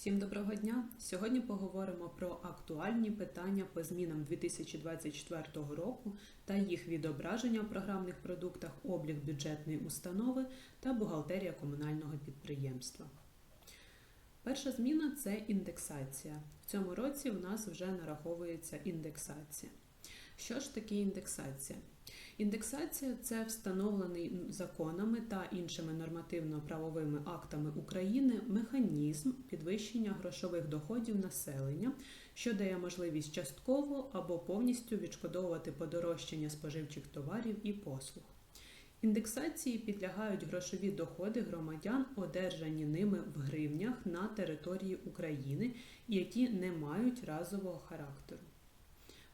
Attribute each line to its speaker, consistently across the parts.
Speaker 1: Всім доброго дня! Сьогодні поговоримо про актуальні питання по змінам 2024 року та їх відображення в програмних продуктах облік бюджетної установи та бухгалтерія комунального підприємства. Перша зміна це індексація. В цьому році в нас вже нараховується індексація. Що ж таке індексація? Індексація це встановлений законами та іншими нормативно-правовими актами України механізм підвищення грошових доходів населення, що дає можливість частково або повністю відшкодовувати подорожчання споживчих товарів і послуг. Індексації підлягають грошові доходи громадян, одержані ними в гривнях на території України, які не мають разового характеру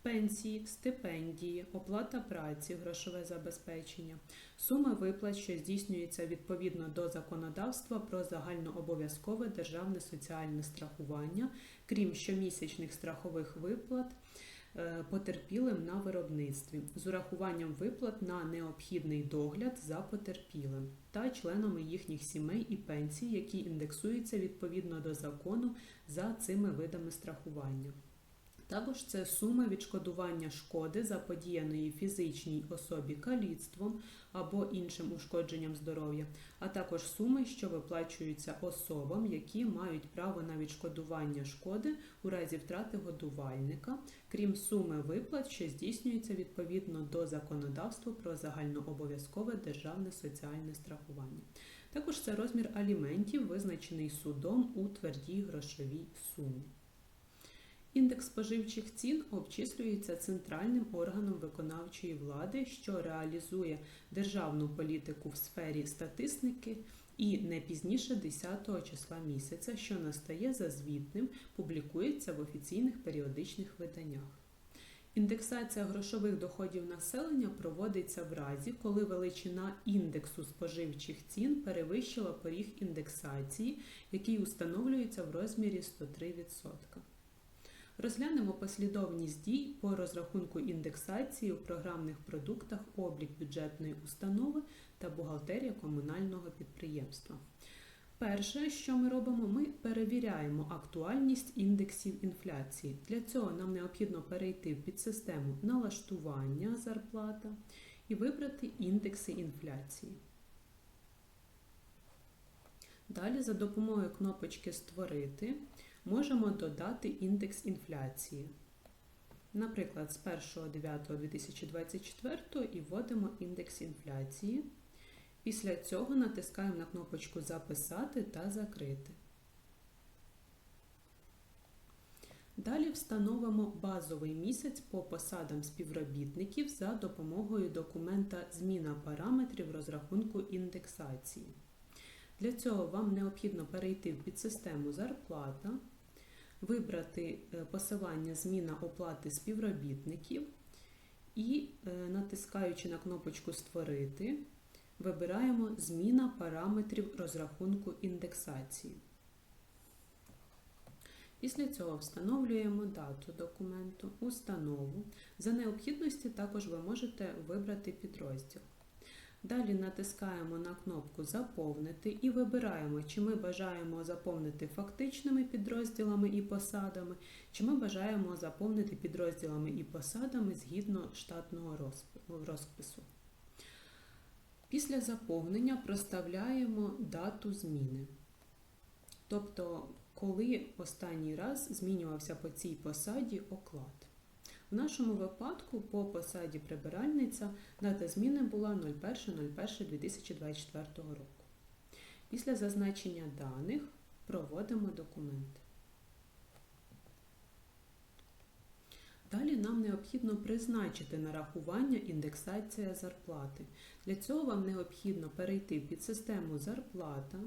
Speaker 1: пенсії, стипендії, оплата праці, грошове забезпечення, суми виплат, що здійснюються відповідно до законодавства про загальнообов'язкове державне соціальне страхування, крім щомісячних страхових виплат. е, Потерпілим на виробництві з урахуванням виплат на необхідний догляд за потерпілим та членами їхніх сімей і пенсій, які індексуються відповідно до закону за цими видами страхування. Також це суми відшкодування шкоди заподіяної фізичній особі каліцтвом або іншим ушкодженням здоров'я, а також суми, що виплачуються особам, які мають право на відшкодування шкоди у разі втрати годувальника, крім суми виплат, що здійснюються відповідно до законодавства про загальнообов'язкове державне соціальне страхування. Також це розмір аліментів, визначений судом у твердій грошовій сумі. Індекс споживчих цін обчислюється центральним органом виконавчої влади, що реалізує державну політику в сфері статистики і не пізніше 10 числа місяця, що настає за звітним, публікується в офіційних періодичних виданнях. Індексація грошових доходів населення проводиться в разі, коли величина індексу споживчих цін перевищила поріг індексації, який установлюється в розмірі 103%. Розглянемо послідовність дій по розрахунку індексації у програмних продуктах облік бюджетної установи та бухгалтерія комунального підприємства. Перше, що ми робимо, ми перевіряємо актуальність індексів інфляції. Для цього нам необхідно перейти в підсистему налаштування зарплата і вибрати індекси інфляції. Далі за допомогою кнопочки Створити можемо додати індекс інфляції. Наприклад, з 1.9.2024 і вводимо індекс інфляції. Після цього натискаємо на кнопочку Записати та Закрити. Далі встановимо базовий місяць по посадам співробітників за допомогою документа Зміна параметрів розрахунку індексації. Для цього вам необхідно перейти в підсистему Зарплата, вибрати е, посилання Зміна оплати співробітників і, е, натискаючи на кнопочку Створити, вибираємо Зміна параметрів розрахунку індексації. Після цього встановлюємо дату документу, установу. За необхідності також ви можете вибрати підрозділ. Далі натискаємо на кнопку Заповнити і вибираємо, чи ми бажаємо заповнити фактичними підрозділами і посадами, чи ми бажаємо заповнити підрозділами і посадами згідно штатного розпису. Після заповнення проставляємо дату зміни. Тобто, коли останній раз змінювався по цій посаді оклад. В нашому випадку по посаді прибиральниця дата зміни була 01.01.2024 року. Після зазначення даних проводимо документ. Далі нам необхідно призначити нарахування індексація зарплати. Для цього вам необхідно перейти в підсистему Зарплата,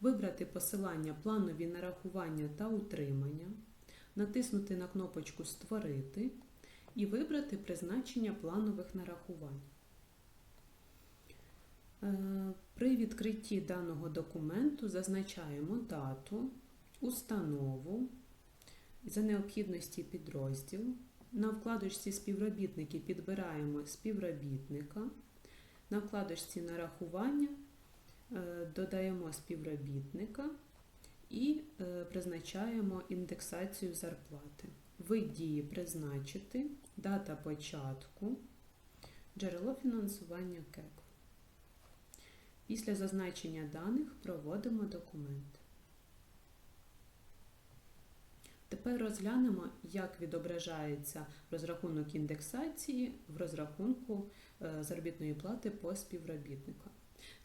Speaker 1: вибрати посилання Планові нарахування та утримання натиснути на кнопочку Створити і вибрати призначення планових нарахувань. Е, при відкритті даного документу зазначаємо дату, установу, за необхідності підрозділ. На вкладочці Співробітники підбираємо співробітника. На вкладочці Нарахування е, додаємо співробітника і е, призначаємо індексацію зарплати. Вид дії призначити, дата початку, джерело фінансування КЕК. Після зазначення даних проводимо документ. Тепер розглянемо, як відображається розрахунок індексації в розрахунку е, заробітної плати по співробітнику.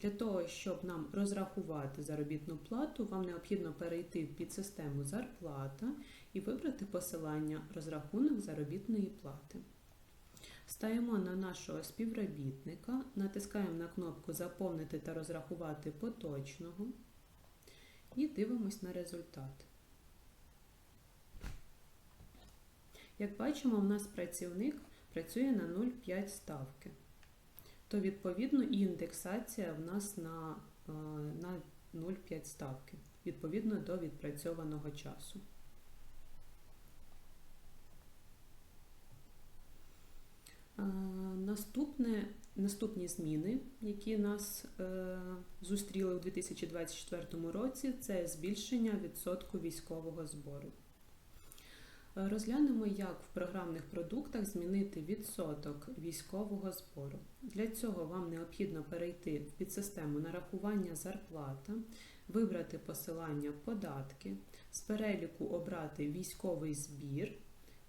Speaker 1: Для того, щоб нам розрахувати заробітну плату, вам необхідно перейти в підсистему зарплата і вибрати посилання розрахунок заробітної плати. Стаємо на нашого співробітника, натискаємо на кнопку Заповнити та розрахувати поточного і дивимось на результат. Як бачимо, у нас працівник працює на 0,5 ставки. То, відповідно, і індексація в нас на, е, на 0,5 ставки, відповідно до відпрацьованого часу. Е, Наступне, наступні зміни, які нас е, зустріли у 2024 році, це збільшення відсотку військового збору. Розглянемо, як в програмних продуктах змінити відсоток військового збору. Для цього вам необхідно перейти в підсистему нарахування зарплата, вибрати посилання податки, з переліку обрати військовий збір,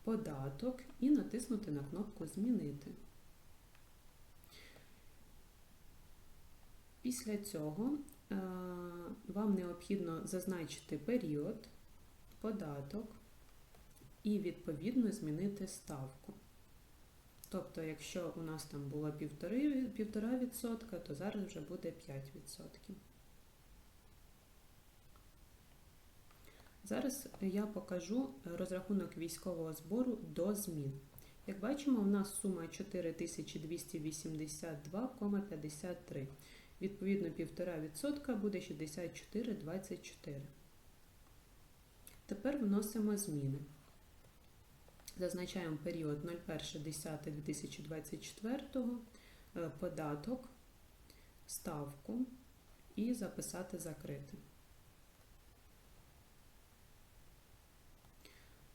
Speaker 1: податок і натиснути на кнопку Змінити. Після цього е, вам необхідно зазначити період, податок і відповідно змінити ставку. Тобто, якщо у нас там було 1,5%, то зараз вже буде 5%. Зараз я покажу розрахунок військового збору до змін. Як бачимо, у нас сума 4282,53. Відповідно, 1,5% буде 64,24. Тепер вносимо зміни. Зазначаємо період 01.10.2024, е, податок, ставку і записати закрити.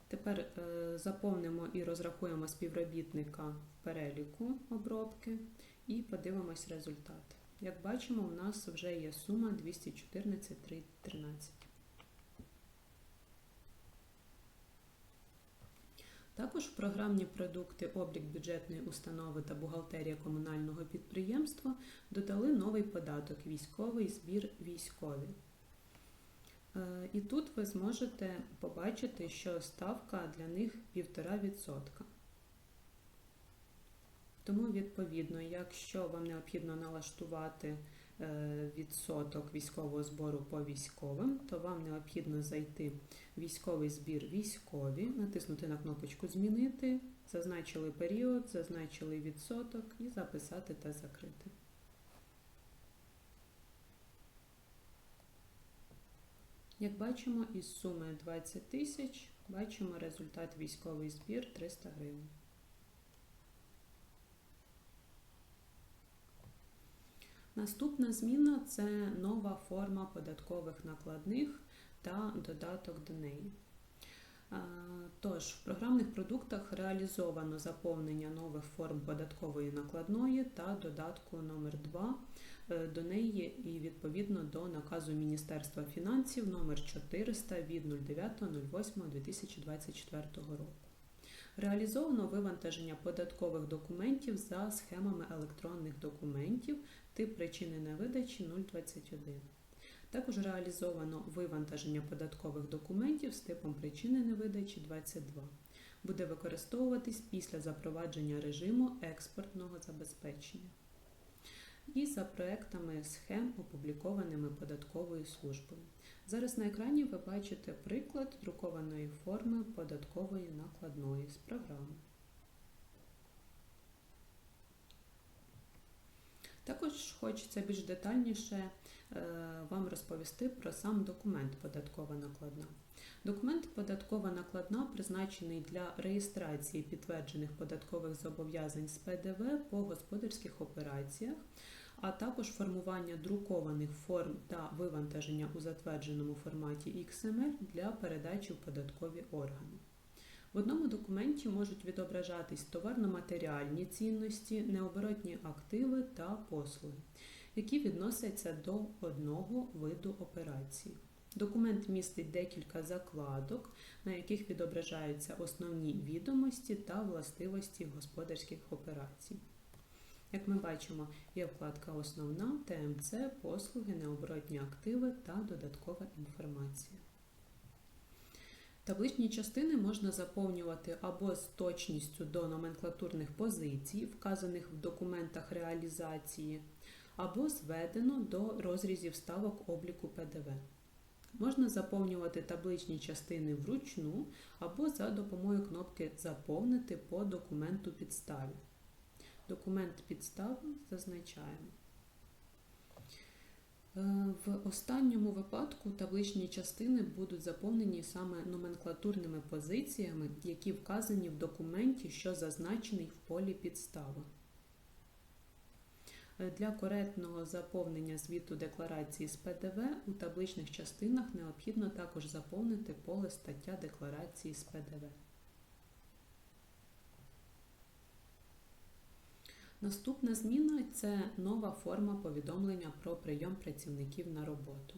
Speaker 1: Тепер е, заповнимо і розрахуємо співробітника переліку обробки і подивимось результат. Як бачимо, у нас вже є сума 214,13. Також програмні продукти облік бюджетної установи та бухгалтерія комунального підприємства додали новий податок військовий збір військові. Е, І тут ви зможете побачити, що ставка для них 1,5%. Тому, відповідно, якщо вам необхідно налаштувати відсоток військового збору по військовим, то вам необхідно зайти в військовий збір військові, натиснути на кнопочку Змінити, зазначили період, зазначили відсоток і записати та закрити. Як бачимо, із суми 20 тисяч бачимо результат військовий збір 300 гривень. Наступна зміна це нова форма податкових накладних та додаток до неї. Тож, в програмних продуктах реалізовано заповнення нових форм податкової накладної та додатку номер 2 е, до неї і відповідно до наказу Міністерства фінансів номер 400 від 09.08.2024 року. Реалізовано вивантаження податкових документів за схемами електронних документів тип причини невидачі 021. Також реалізовано вивантаження податкових документів з типом причини невидачі 22. Буде використовуватись після запровадження режиму експортного забезпечення. І за проектами схем, опублікованими податковою службою. Зараз на екрані ви бачите приклад друкованої форми податкової накладної з програми. Також хочеться більш детальніше вам розповісти про сам документ податкова накладна. Документ податкова накладна призначений для реєстрації підтверджених податкових зобов'язань з ПДВ по господарських операціях а також формування друкованих форм та вивантаження у затвердженому форматі XML для передачі в податкові органи. В одному документі можуть відображатись товарно-матеріальні цінності, необоротні активи та послуги, які відносяться до одного виду операцій. Документ містить декілька закладок, на яких відображаються основні відомості та властивості господарських операцій. Як ми бачимо, є вкладка Основна, ТМЦ, послуги, необоротні активи та додаткова інформація. Табличні частини можна заповнювати або з точністю до номенклатурних позицій, вказаних в документах реалізації, або зведено до розрізів ставок обліку ПДВ. Можна заповнювати табличні частини вручну або за допомогою кнопки Заповнити по документу підставі. Документ підстави зазначаємо. Е, В останньому випадку табличні частини будуть заповнені саме номенклатурними позиціями, які вказані в документі, що зазначений в полі підстава. Е, Для коректного заповнення звіту декларації з ПДВ у табличних частинах необхідно також заповнити поле стаття декларації з ПДВ. Наступна зміна це нова форма повідомлення про прийом працівників на роботу.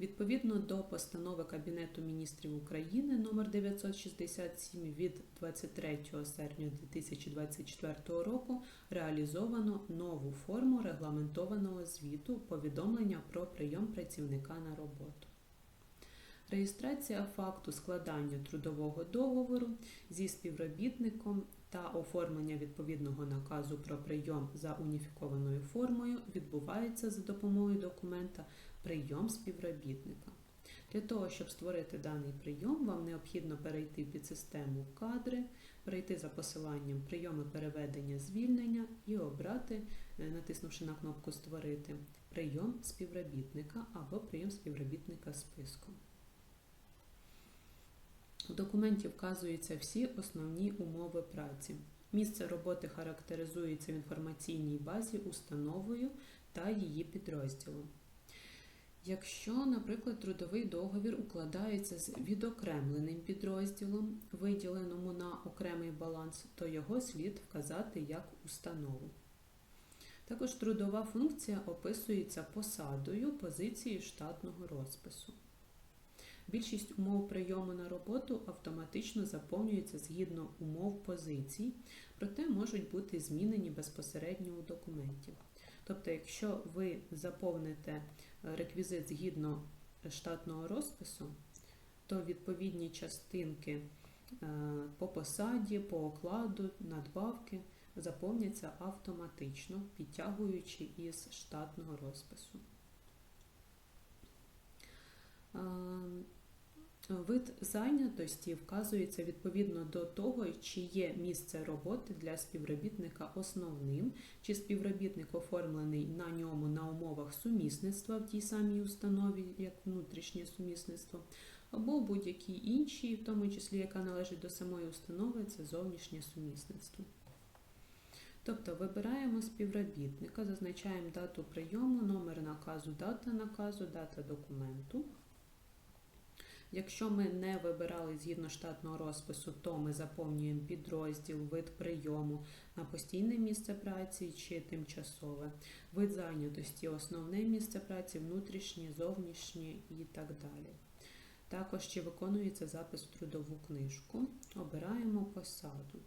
Speaker 1: Відповідно до постанови Кабінету міністрів України номер 967 від 23 серпня 2024 року реалізовано нову форму регламентованого звіту повідомлення про прийом працівника на роботу. Реєстрація факту складання трудового договору зі співробітником та оформлення відповідного наказу про прийом за уніфікованою формою відбувається за допомогою документа Прийом співробітника. Для того, щоб створити даний прийом, вам необхідно перейти під систему кадри, перейти за посиланням прийоми переведення звільнення і обрати, е, натиснувши на кнопку Створити прийом співробітника або прийом співробітника списком. В документі вказуються всі основні умови праці. Місце роботи характеризується в інформаційній базі установою та її підрозділом. Якщо, наприклад, трудовий договір укладається з відокремленим підрозділом, виділеному на окремий баланс, то його слід вказати як установу. Також трудова функція описується посадою позиції штатного розпису. Більшість умов прийому на роботу автоматично заповнюється згідно умов позицій, проте можуть бути змінені безпосередньо у документі. Тобто, якщо ви заповните реквізит згідно штатного розпису, то відповідні частинки е, по посаді, по окладу, надбавки заповняться автоматично, підтягуючи із штатного розпису. Е, Вид зайнятості вказується відповідно до того, чи є місце роботи для співробітника основним, чи співробітник оформлений на ньому на умовах сумісництва в тій самій установі, як внутрішнє сумісництво, або будь-які інші, в тому числі яка належить до самої установи, це зовнішнє сумісництво. Тобто вибираємо співробітника, зазначаємо дату прийому, номер наказу, дата наказу, дата документу. Якщо ми не вибирали згідно штатного розпису, то ми заповнюємо підрозділ, вид прийому на постійне місце праці чи тимчасове, вид зайнятості, основне місце праці, внутрішнє, зовнішнє і так далі. Також чи виконується запис в трудову книжку, обираємо посаду.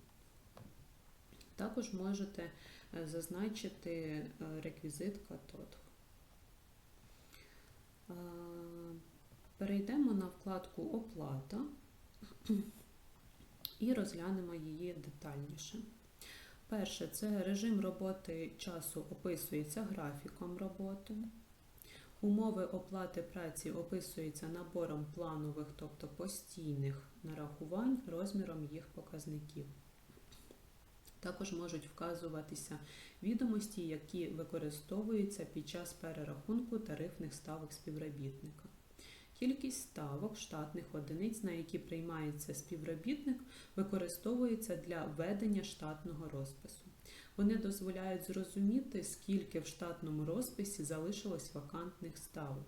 Speaker 1: Також можете е, зазначити е, реквізит катод. Перейдемо на вкладку Оплата і розглянемо її детальніше. Перше, це режим роботи часу описується графіком роботи. Умови оплати праці описуються набором планових, тобто постійних нарахувань, розміром їх показників. Також можуть вказуватися відомості, які використовуються під час перерахунку тарифних ставок співробітника. Кількість ставок штатних одиниць, на які приймається співробітник, використовується для ведення штатного розпису. Вони дозволяють зрозуміти, скільки в штатному розписі залишилось вакантних ставок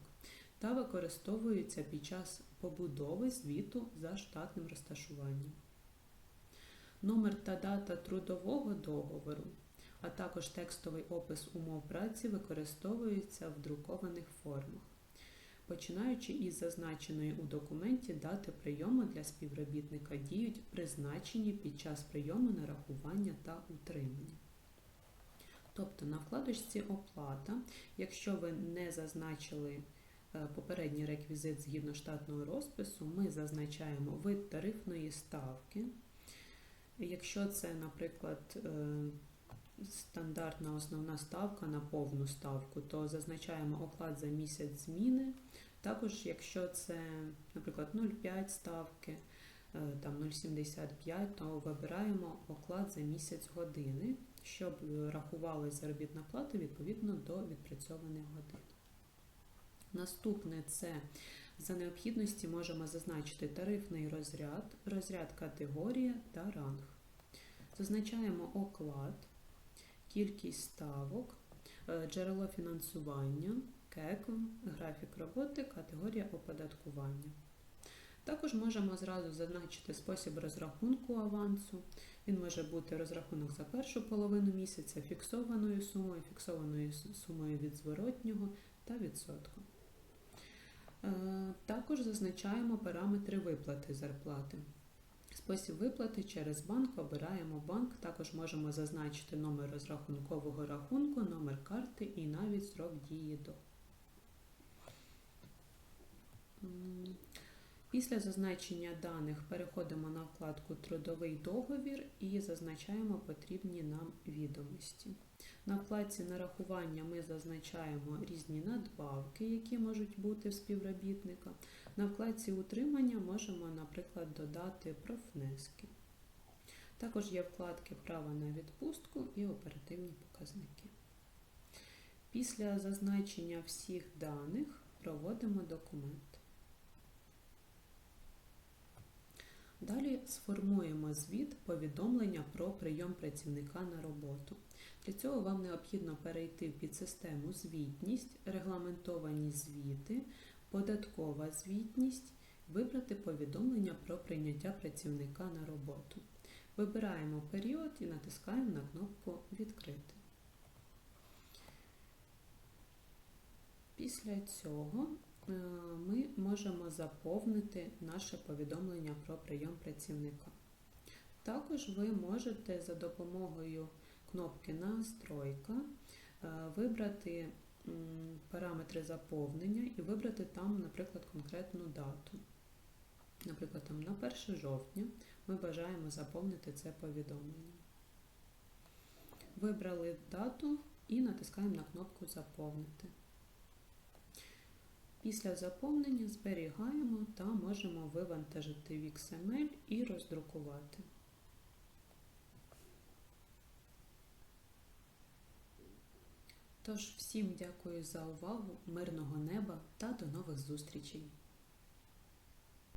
Speaker 1: та використовуються під час побудови звіту за штатним розташуванням. Номер та дата трудового договору, а також текстовий опис умов праці використовуються в друкованих формах, починаючи із зазначеної у документі дати прийому для співробітника діють призначені під час прийому нарахування та утримання. Тобто на вкладочці оплата, якщо ви не зазначили е, попередній реквізит згідно штатного розпису, ми зазначаємо вид тарифної ставки. Якщо це, наприклад, е, стандартна основна ставка на повну ставку, то зазначаємо оклад за місяць зміни. Також, якщо це, наприклад, 0,5 ставки, е, там 0,75, то вибираємо оклад за місяць години, щоб рахували заробітна плата відповідно до відпрацьованих годин. Наступне це за необхідності можемо зазначити тарифний розряд, розряд категорія та ранг. Зазначаємо оклад, кількість ставок, е, джерело фінансування, КЕК, графік роботи, категорія оподаткування. Також можемо зразу зазначити спосіб розрахунку авансу. Він може бути розрахунок за першу половину місяця, фіксованою сумою, фіксованою сумою від зворотнього та відсотком. Е, також зазначаємо параметри виплати зарплати. Спосіб виплати через банк обираємо банк. Також можемо зазначити номер розрахункового рахунку, номер карти і навіть срок дії до. Після зазначення даних переходимо на вкладку Трудовий договір і зазначаємо потрібні нам відомості. На вкладці нарахування ми зазначаємо різні надбавки, які можуть бути в співробітника. На вкладці утримання можемо, наприклад, додати профнески. Також є вкладки Право на відпустку і оперативні показники. Після зазначення всіх даних проводимо документ. Далі сформуємо звіт повідомлення про прийом працівника на роботу. Для цього вам необхідно перейти в підсистему звітність, регламентовані звіти, податкова звітність, вибрати повідомлення про прийняття працівника на роботу. Вибираємо період і натискаємо на кнопку Відкрити. Після цього е, ми можемо заповнити наше повідомлення про прийом працівника. Також ви можете за допомогою кнопки Настройка е, вибрати параметри заповнення і вибрати там, наприклад, конкретну дату. Наприклад, там на 1 жовтня ми бажаємо заповнити це повідомлення. Вибрали дату і натискаємо на кнопку Заповнити. Після заповнення зберігаємо та можемо вивантажити в XML і роздрукувати. Тож, всім дякую за увагу, мирного неба та до нових зустрічей!